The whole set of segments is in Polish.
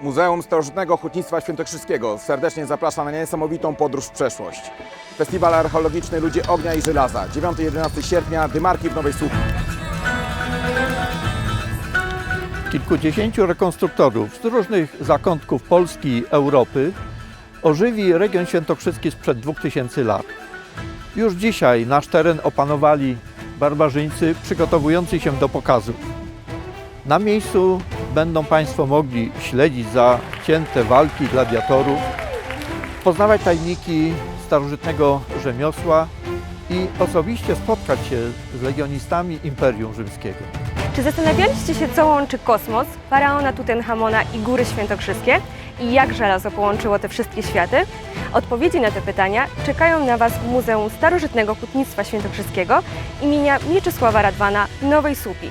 Muzeum Starożytnego Hutnictwa Świętokrzyskiego serdecznie zaprasza na niesamowitą podróż w przeszłość. Festiwal Archeologiczny Ludzie Ognia i Żelaza, 9-11 sierpnia, Dymarki w Nowej Słupie. Kilkudziesięciu rekonstruktorów z różnych zakątków Polski i Europy ożywi region świętokrzyski sprzed 2000 lat. Już dzisiaj nasz teren opanowali barbarzyńcy przygotowujący się do pokazu. Na miejscu będą Państwo mogli śledzić zacięte walki gladiatorów, poznawać tajniki starożytnego rzemiosła i osobiście spotkać się z legionistami Imperium Rzymskiego. Czy zastanawialiście się, co łączy kosmos, faraona Tutenchamona i góry świętokrzyskie? I jak żelazo połączyło te wszystkie światy? Odpowiedzi na te pytania czekają na Was w Muzeum Starożytnego Hutnictwa Świętokrzyskiego imienia Mieczysława Radwana w Nowej Słupi.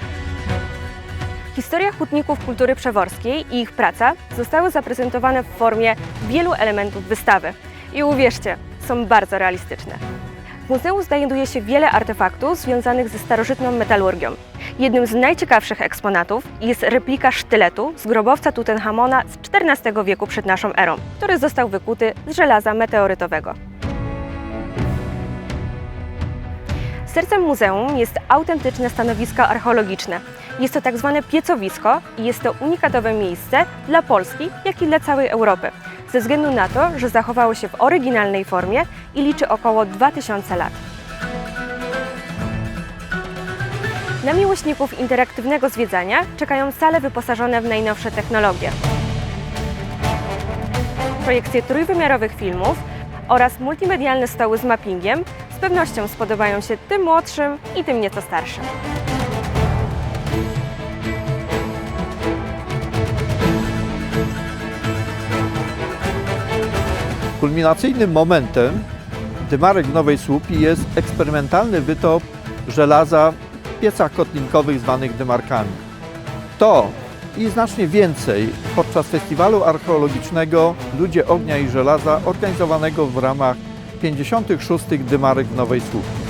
Historia hutników kultury przeworskiej i ich praca zostały zaprezentowane w formie wielu elementów wystawy. I uwierzcie, są bardzo realistyczne. W muzeum znajduje się wiele artefaktów związanych ze starożytną metalurgią. Jednym z najciekawszych eksponatów jest replika sztyletu z grobowca Tutenchamona z XIV wieku przed naszą erą, który został wykuty z żelaza meteorytowego. Sercem muzeum jest autentyczne stanowisko archeologiczne. Jest to tak zwane piecowisko i jest to unikatowe miejsce dla Polski, jak i dla całej Europy, ze względu na to, że zachowało się w oryginalnej formie i liczy około 2000 lat. Na miłośników interaktywnego zwiedzania czekają sale wyposażone w najnowsze technologie. Projekcje trójwymiarowych filmów oraz multimedialne stoły z mappingiem z pewnością spodobają się tym młodszym i tym nieco starszym. Kulminacyjnym momentem Dymarek Nowej Słupi jest eksperymentalny wytop żelaza w piecach kotlinkowych zwanych dymarkami. To i znacznie więcej podczas festiwalu archeologicznego Ludzie Ognia i Żelaza organizowanego w ramach 56. Dymarek w Nowej Słupie.